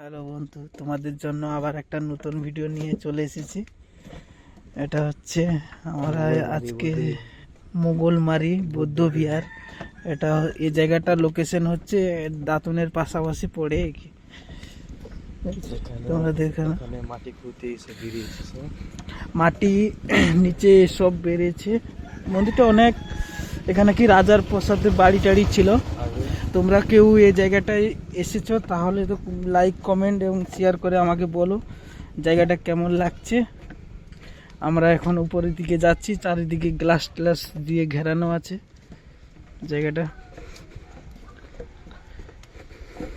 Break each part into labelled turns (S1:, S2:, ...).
S1: Hello বন্ধু তোমাদের জন্য আবার একটা নতুন ভিডিও নিয়ে চলে এসেছি। এটা হচ্ছে আমরা আজকে মোগলমারি বৌদ্ধ বিহার। এটা এই জায়গাটার লোকেশন হচ্ছে দাঁতনের পাশাপাশি পড়ে কি তোমরা দেখে
S2: মাটি খুঁড়তে এসে বেরিয়েছে।
S1: মাটি নিচে সব বেড়েছে। মন্দিরটা অনেক এখানে কি রাজার প্রসাদের বাড়ি টাড়ি ছিল তোমরা কেউ এই জায়গাটায় এসেছ তাহলে তো লাইক কমেন্ট এবং শেয়ার করে আমাকে বলো জায়গাটা কেমন লাগছে। আমরা এখন উপরের দিকে যাচ্ছি চারিদিকে গ্লাস ট্লাস দিয়ে ঘেরানো আছে জায়গাটা।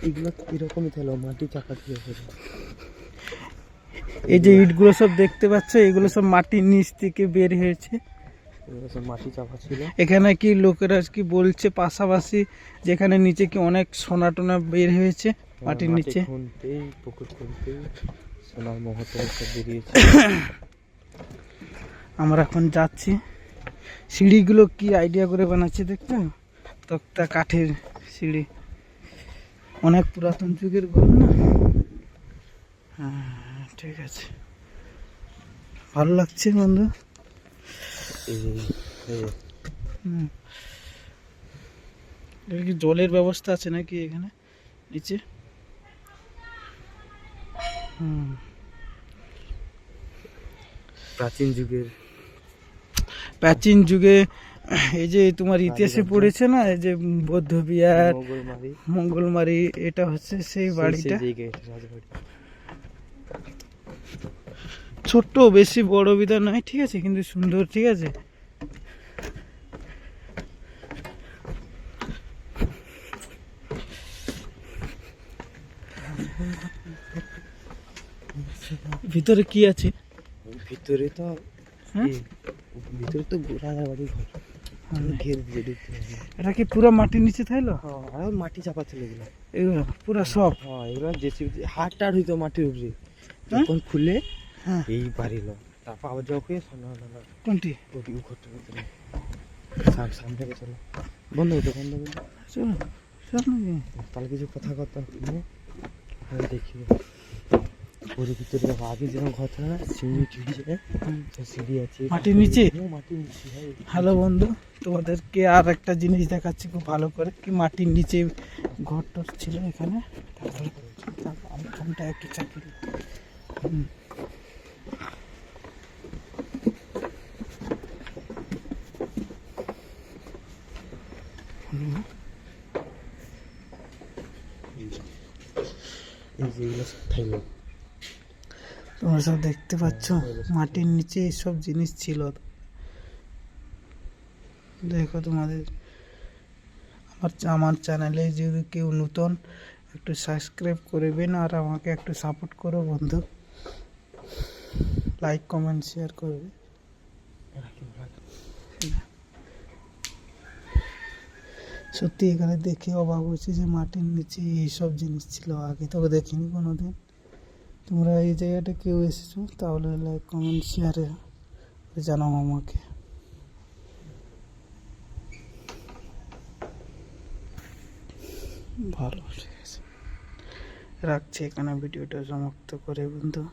S2: এগুলো এরকমই ছিল? মাটি চাপা দিয়ে
S1: এই যে ইটগুলো সব দেখতে পাচ্ছ এগুলো সব মাটির নিচ থেকে বের হয়েছে।
S2: মাটি চাপা ছিল।
S1: এখানে কি লোকেরা কি বলছে পাশাপাশি যেখানে নিচে কি অনেক সোনা টোনা বের হয়েছে মাটির নিচে?
S2: খুনতেই পুকুর খুনতেই সোনার মহত্ব বেরিয়েছে।
S1: আমরা এখন যাচ্ছি। সিঁড়িগুলো কি আইডিয়া করে বানাচ্ছে দেখছ তক্তা কাঠের সিঁড়ি। অনেক পুরাতন যুগের ঘর না? হ্যাঁ ঠিক আছে। ভালো লাগছে বন্ধু
S2: এই যে এই যে
S1: হুম। এর কি জলের ব্যবস্থা আছে নাকি এখানে? নিচে? হুম।
S2: প্রাচীন যুগের
S1: প্রাচীন যুগে এই যে তোমার ইতিহাসে পড়েছে না এই যে বৌদ্ধ বিহার মঙ্গলমারি এটা হচ্ছে সেই- বাড়িটা
S2: সেই জায়গায় এটা রাজবাড়ি
S1: ছোট্ট বেশি বড় বিধা নয় ঠিক আছে? কিন্তু সুন্দর ঠিক আছে? ভিতরে কি আছে?
S2: ভিতরে তো
S1: হ্যাঁ?
S2: ভিতরে তো রাজার বাড়ির ঘর। ঘের দিয়ে ঢুকতে
S1: এটা কি পুরো মাটির নিচে থাইলো?
S2: হ্যাঁ আর মাটি চাপা ছিল এগুলো
S1: এগুলো পুরো সব?
S2: হ্যাঁ এগুলো জেসিবি হাট টাট হইতো মাটির উপরে।
S1: হ্যাঁ?
S2: তখন খুলে
S1: হ্যাঁ
S2: এই বাড়িল তারপর আবার যখন সোনা সোনা
S1: কোনটি?
S2: ঘরটার ভিতরে। সাম- সামনে থেকে চলো। বন্ধ হতো বন্ধ করো।
S1: চলো চল
S2: তাহলে কিছু কথা কথা আমি দেখি। ওর ভিতরে আগে যেরকম না সিঁড়ি তো সিঁড়ি আছে।
S1: মাটির নিচে?
S2: হ্যাঁ, মাটির নিচে হ্যাঁ।
S1: হ্যালো বন্ধু তোমাদেরকে আর একটা জিনিস দেখাচ্ছি খুব ভালো করে। কি মাটির নিচে ঘর টর ছিল এখানে? তারপরে আমি ফোনটা একটু চাপিয়ে হুম। হুম।
S2: এই যে এগুলো সব থাইলো
S1: তোমরা সব দেখতে পাচ্ছ মাটির নিচে এইসব জিনিস ছিল। দেখো তোমাদের আমার আমার চ্যানেলে যদি কেউ নতুন একটু সাবস্ক্রাইব করবেন আর আমাকে একটু সাপোর্ট করো বন্ধু। লাইক কমেন্ট শেয়ার করবে। সত্যি এখানে দেখে অবাক হয়েছে যে মাটির নিচে এইসব জিনিস ছিল, আগে তো দেখিনি কোনোদিন। তোমরা এই জায়গাটা কেউ এসেছ, তাহলে লাইক কমেন্ট শেয়ারে জানাও আমাকে। ভালো, ঠিক আছে। রাখছি এখানে ভিডিওটা সমাপ্ত করে বন্ধু।